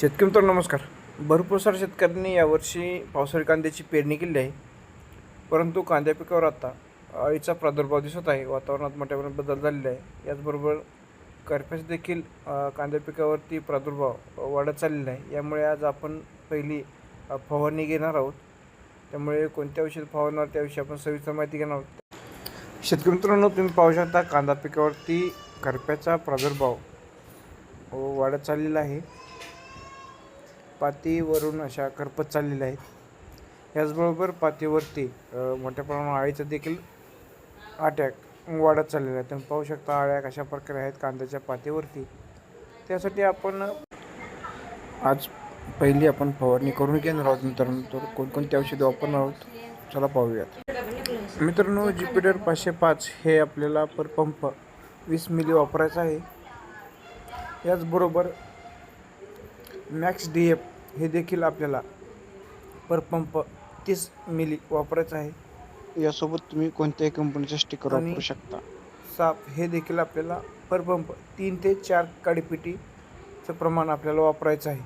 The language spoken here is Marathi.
शेतकरी मित्र नमस्कार. भरपूर साऱ्या शेतकऱ्यांनी यावर्षी पावसाळी कांद्याची पेरणी केली आहे. परंतु कांद्या पिकावर आता अळीचा प्रादुर्भाव दिसत आहे. वातावरणात मोठ्या प्रमाणात बदल झालेला आहे. याचबरोबर करप्याचा देखील कांद्या पिकावरती प्रादुर्भाव वाढत चाललेला आहे. यामुळे आज आपण पहिली फवारणी घेणार आहोत. त्यामुळे कोणत्या औषध फवारणार त्याविषयी आपण सविस्तर माहिती घेणार आहोत. शेतकरी मित्रांनो तुम्ही पाहू शकता कांदा पिकावरती करप्याचा प्रादुर्भाव वाढत चाललेला आहे. पातीवरून अशा करपत चाललेल्या आहेत. याचबरोबर पातीवरती मोठ्या प्रमाणात आळीचा देखील अटॅक वाढत चाललेला आहे. तुम्ही पाहू शकता आळ्या कशा प्रकारे आहेत कांद्याच्या पातीवरती. त्यासाठी आपण आज पहिली आपण फवारणी करून घेणार आहोत मित्रांनो. तर कोणकोणती औषधे वापरणार आहोत चला पाहूयात. मित्रांनो ज्युपिटर पाचशे पाच हे आपल्याला पर पंप वीस मिली वापरायचं आहे. याचबरोबर मॅक्स डी एफ हे देखील आपल्याला पर पंप तीस मिली वापरायचं आहे. यासोबत तुम्ही कोणत्याही कंपनीचे स्टिकर वापरू शकता. साप हे देखील आपल्याला पर पंप तीन ते चार काडीपिटीचं प्रमाण आपल्याला वापरायचं आहे.